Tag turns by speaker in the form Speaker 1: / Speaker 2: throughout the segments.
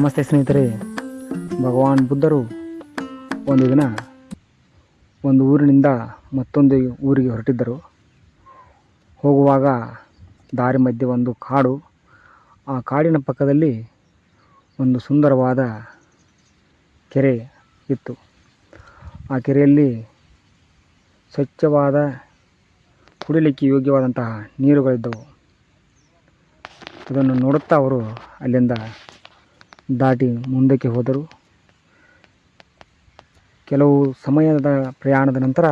Speaker 1: ನಮಸ್ತೆ ಸ್ನೇಹಿತರೆ. ಭಗವಾನ್ ಬುದ್ಧರು ಒಂದು ದಿನ ಒಂದು ಊರಿನಿಂದ ಮತ್ತೊಂದು ಊರಿಗೆ ಹೊರಟಿದ್ದರು. ಹೋಗುವಾಗ ದಾರಿ ಮಧ್ಯೆ ಒಂದು ಕಾಡು. ಆ ಕಾಡಿನ ಪಕ್ಕದಲ್ಲಿ ಒಂದು ಸುಂದರವಾದ ಕೆರೆ ಇತ್ತು. ಆ ಕೆರೆಯಲ್ಲಿ ಸ್ವಚ್ಛವಾದ, ಕುಡಿಲಿಕ್ಕೆ ಯೋಗ್ಯವಾದಂತಹ ನೀರುಗಳಿದ್ದವು. ಇದನ್ನು ನೋಡುತ್ತಾ ಅವರು ಅಲ್ಲಿಂದ ದಾಟಿ ಮುಂದಕ್ಕೆ ಹೋದರು. ಕೆಲವು ಸಮಯದ ಪ್ರಯಾಣದ ನಂತರ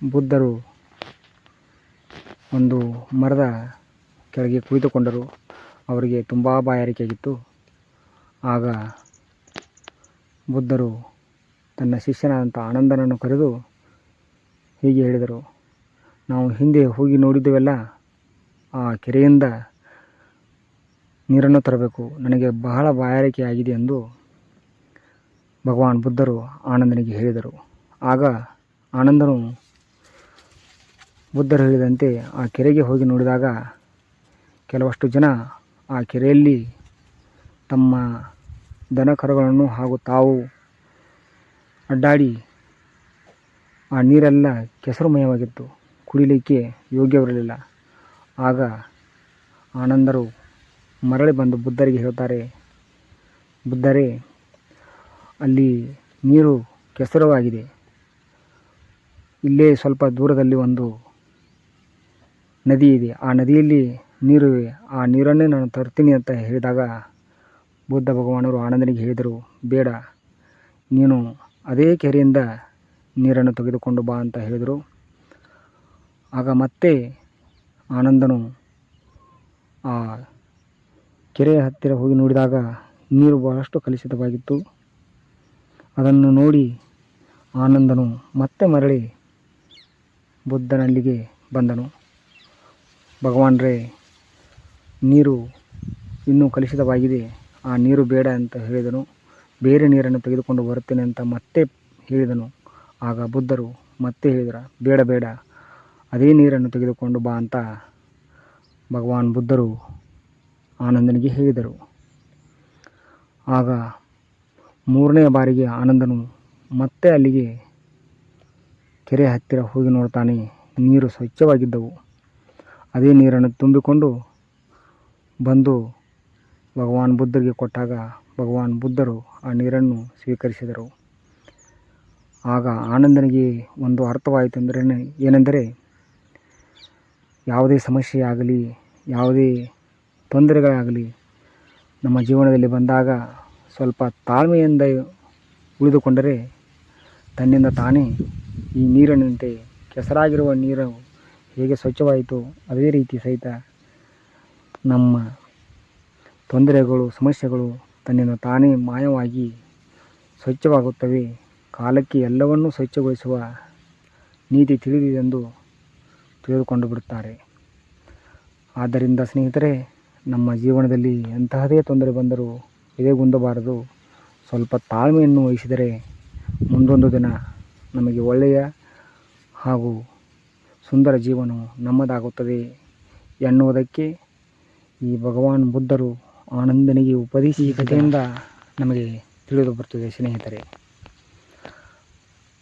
Speaker 1: ಬುದ್ಧರು ಒಂದು ಮರದ ಕೆಳಗೆ ಕುಳಿತುಕೊಂಡರು. ಅವರಿಗೆ ತುಂಬ ಬಾಯಾರಿಕೆಯಾಗಿತ್ತು. ಆಗ ಬುದ್ಧರು ತನ್ನ ಶಿಷ್ಯನಾದಂಥ ಆನಂದನನ್ನು ಕರೆದು ಹೀಗೆ ಹೇಳಿದರು, ನಾವು ಹಿಂದೆ ಹೋಗಿ ನೋಡಿದ್ದೆವಲ್ಲ, ಆ ಕೆರೆಯಿಂದ ನೀರನ್ನು ತರಬೇಕು. ನನಗೆ ಬಹಳ ಬಾಯಾರಿಕೆ ಆಗಿದೆ ಎಂದು ಭಗವಾನ್ ಬುದ್ಧರು ಆನಂದನಿಗೆ ಹೇಳಿದರು. ಆಗ ಆನಂದನು ಬುದ್ಧರು ಹೇಳಿದಂತೆ ಆ ಕೆರೆಗೆ ಹೋಗಿ ನೋಡಿದಾಗ ಕೆಲವಷ್ಟು ಜನ ಆ ಕೆರೆಯಲ್ಲಿ ತಮ್ಮ ದನ ಕರುಗಳನ್ನು ಹಾಗೂ ತಾವು ಅಡ್ಡಾಡಿ ಆ ನೀರೆಲ್ಲ ಕೆಸರುಮಯವಾಗಿತ್ತು. ಕುಡಿಲಿಕ್ಕೆ ಯೋಗ್ಯವಿರಲಿಲ್ಲ. ಆಗ ಆನಂದರು ಮರಳಿ ಬಂದು ಬುದ್ಧರಿಗೆ ಹೇಳ್ತಾರೆ, ಬುದ್ಧರೇ, ಅಲ್ಲಿ ನೀರು ಕೆಸರವಾಗಿದೆ. ಇಲ್ಲೇ ಸ್ವಲ್ಪ ದೂರದಲ್ಲಿ ಒಂದು ನದಿ ಇದೆ. ಆ ನದಿಯಲ್ಲಿ ನೀರು ಆ ನೀರನ್ನೇ ನಾನು ತರ್ತೀನಿ ಅಂತ ಹೇಳಿದಾಗ ಬುದ್ಧ ಭಗವಾನರು ಆನಂದನಿಗೆ ಹೇಳಿದರು, ಬೇಡ, ನೀನು ಅದೇ ಕೆರೆಯಿಂದ ನೀರನ್ನು ತೆಗೆದುಕೊಂಡು ಬಾ ಅಂತ ಹೇಳಿದರು. ಆಗ ಮತ್ತೆ ಆನಂದನು ಆ ಕೆರೆಯ ಹತ್ತಿರ ಹೋಗಿ ನೋಡಿದಾಗ ನೀರು ಬಹಳಷ್ಟು ಕಲುಷಿತವಾಗಿತ್ತು. ಅದನ್ನು ನೋಡಿ ಆನಂದನು ಮತ್ತೆ ಮರಳಿ ಬುದ್ಧನಲ್ಲಿಗೆ ಬಂದನು. ಭಗವಾನ್ರೇ, ನೀರು ಇನ್ನೂ ಕಲುಷಿತವಾಗಿದೆ. ಆ ನೀರು ಬೇಡ ಅಂತ ಹೇಳಿದನು. ಬೇರೆ ನೀರನ್ನು ತೆಗೆದುಕೊಂಡು ಬರುತ್ತೇನೆ ಅಂತ ಮತ್ತೆ ಹೇಳಿದನು. ಆಗ ಬುದ್ಧರು ಮತ್ತೆ ಹೇಳಿದರು, ಬೇಡ ಬೇಡ, ಅದೇ ನೀರನ್ನು ತೆಗೆದುಕೊಂಡು ಬಾ ಅಂತ ಭಗವಾನ್ ಬುದ್ಧರು ಆನಂದನಿಗೆ ಹೇಳಿದರು. ಆಗ ಮೂರನೇ ಬಾರಿಗೆ ಆನಂದನು ಮತ್ತೆ ಅಲ್ಲಿಗೆ ಕೆರೆ ಹತ್ತಿರ ಹೋಗಿ ನೋಡ್ತಾನೆ. ನೀರು ಸ್ವಚ್ಛವಾಗಿದ್ದವು. ಅದೇ ನೀರನ್ನು ತುಂಬಿಕೊಂಡು ಬಂದು ಭಗವಾನ್ ಬುದ್ಧರಿಗೆ ಕೊಟ್ಟಾಗ ಭಗವಾನ್ ಬುದ್ಧರು ಆ ನೀರನ್ನು ಸ್ವೀಕರಿಸಿದರು. ಆಗ ಆನಂದನಿಗೆ ಒಂದು ಅರ್ಥವಾಯಿತು ಅಂದರೆ ಏನೆಂದರೆ, ಯಾವುದೇ ಸಮಸ್ಯೆ ಆಗಲಿ ಯಾವುದೇ ತೊಂದರೆಗಳಾಗಲಿ, ನಮ್ಮ ಜೀವನದಲ್ಲಿ ಬಂದಾಗ ಸ್ವಲ್ಪ ತಾಳ್ಮೆಯಿಂದ ಉಳಿದುಕೊಂಡರೆ ತನ್ನಿಂದ ತಾನೇ ಈ ನೀರಿನಂತೆ ಕೆಸರಾಗಿರುವ ನೀರು ಹೇಗೆ ಸ್ವಚ್ಛವಾಯಿತು, ಅದೇ ರೀತಿ ಸಹಿತ ನಮ್ಮ ತೊಂದರೆಗಳು, ಸಮಸ್ಯೆಗಳು ತನ್ನಿಂದ ತಾನೇ ಮಾಯವಾಗಿ ಸ್ವಚ್ಛವಾಗುತ್ತವೆ. ಕಾಲಕ್ಕೆ ಎಲ್ಲವನ್ನೂ ಸ್ವಚ್ಛಗೊಳಿಸುವ ನೀತಿ ತಿಳಿದಿದೆಂದು ತಿಳಿದುಕೊಂಡು ಬಿಡುತ್ತಾರೆ. ಆದ್ದರಿಂದ ಸ್ನೇಹಿತರೆ ನಮ್ಮ ಜೀವನದಲ್ಲಿ ಎಂತಹದೇ ತೊಂದರೆ ಬಂದರೂ ಎದೆಗುಂದಬಾರದು ಸ್ವಲ್ಪ ತಾಳ್ಮೆಯನ್ನು ವಹಿಸಿದರೆ ಮುಂದೊಂದು ದಿನ ನಮಗೆ ಒಳ್ಳೆಯ ಹಾಗೂ ಸುಂದರ ಜೀವನವು ನಮ್ಮದಾಗುತ್ತದೆ ಎನ್ನುವುದಕ್ಕೆ ಈ ಭಗವಾನ್ ಬುದ್ಧರು ಆನಂದನಿಗೆ ಉಪದೇಶಿ ಕಥೆಯಿಂದ ನಮಗೆ ತಿಳಿದು ಬರ್ತದೆ ಸ್ನೇಹಿತರೆ.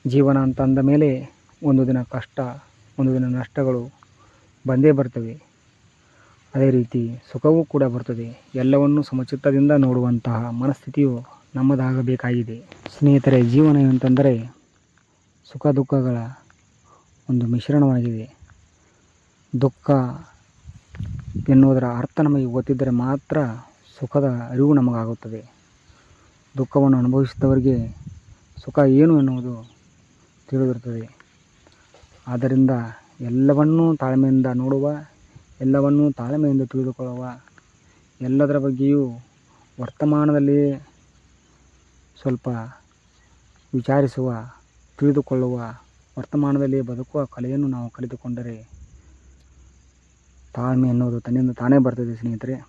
Speaker 1: ಜೀವನ ಅಂತ ಅಂದ ಮೇಲೆ ಒಂದು ದಿನ ಕಷ್ಟ ಒಂದು ದಿನ ನಷ್ಟಗಳು ಬಂದೇ ಬರ್ತವೆ. ಅದೇ ರೀತಿ ಸುಖವೂ ಕೂಡ ಬರ್ತದೆ. ಎಲ್ಲವನ್ನೂ ಸಮಚಿತ್ತದಿಂದ ನೋಡುವಂತಹ ಮನಸ್ಥಿತಿಯು ನಮ್ಮದಾಗಬೇಕಾಗಿದೆ. ಸ್ನೇಹಿತರೆ, ಜೀವನ ಎಂತಂದರೆ ಸುಖ ದುಃಖಗಳ ಒಂದು ಮಿಶ್ರಣವಾಗಿದೆ. ದುಃಖ ಎನ್ನುವುದರ ಅರ್ಥ ನಮಗೆ ಗೊತ್ತಿದ್ದರೆ ಮಾತ್ರ ಸುಖದ ಅರಿವು ನಮಗಾಗುತ್ತದೆ. ದುಃಖವನ್ನು ಅನುಭವಿಸಿದವರಿಗೆ ಸುಖ ಏನು ಎನ್ನುವುದು ತಿಳಿದಿರುತ್ತದೆ. ಆದ್ದರಿಂದ ಎಲ್ಲವನ್ನೂ ತಾಳ್ಮೆಯಿಂದ ನೋಡುವ ಎಲ್ಲವನ್ನೂ ತಾಳ್ಮೆಯಿಂದ ತಿಳಿದುಕೊಳ್ಳುವ. ಎಲ್ಲದರ ಬಗ್ಗೆಯೂ ವರ್ತಮಾನದಲ್ಲಿ ಸ್ವಲ್ಪ ವಿಚಾರಿಸುವ, ತಿಳಿದುಕೊಳ್ಳುವ ವರ್ತಮಾನದಲ್ಲಿ ಬದುಕುವ ಕಲೆಯನ್ನು ನಾವು ಕಲಿತುಕೊಂಡರೆ ತಾಳ್ಮೆ ಎನ್ನುವುದು ತನ್ನಿಂದ ತಾನೇ ಬರ್ತದೆ ಸ್ನೇಹಿತರೆ.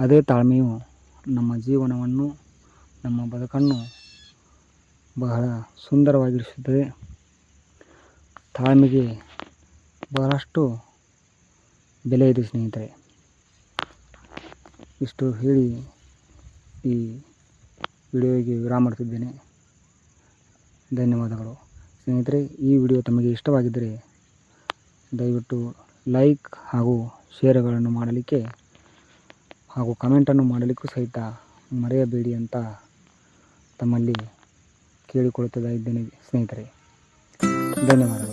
Speaker 1: ಅದೇ ತಾಳ್ಮೆಯು ನಮ್ಮ ಜೀವನವನ್ನು, ನಮ್ಮ ಬದುಕನ್ನು ಬಹಳ ಸುಂದರವಾಗಿರಿಸುತ್ತದೆ. ತಾಳ್ಮೆಗೆ ಬಹಳಷ್ಟು ಬೆಲೆ ಇದೆ ಸ್ನೇಹಿತರೆ. ಇಷ್ಟು ಹೇಳಿ ಈ ವಿಡಿಯೋಗೆ ವಿರಾಮ ಮಾಡ್ತಿದ್ದೇನೆ. ಧನ್ಯವಾದಗಳು. ಸ್ನೇಹಿತರೆ, ಈ ವಿಡಿಯೋ ತಮಗೆ ಇಷ್ಟವಾಗಿದ್ದರೆ ದಯವಿಟ್ಟು ಲೈಕ್ ಹಾಗೂ ಶೇರ್ಗಳನ್ನು ಮಾಡಲಿಕ್ಕೆ ಹಾಗೂ ಕಮೆಂಟನ್ನು ಮಾಡಲಿಕ್ಕೂ ಸಹಿತ ಮರೆಯಬೇಡಿ ಅಂತ ತಮ್ಮಲ್ಲಿ ಕೇಳಿಕೊಳ್ಳುತ್ತಾ ಇದ್ದೇನೆ ಸ್ನೇಹಿತರೆ. ಧನ್ಯವಾದಗಳು.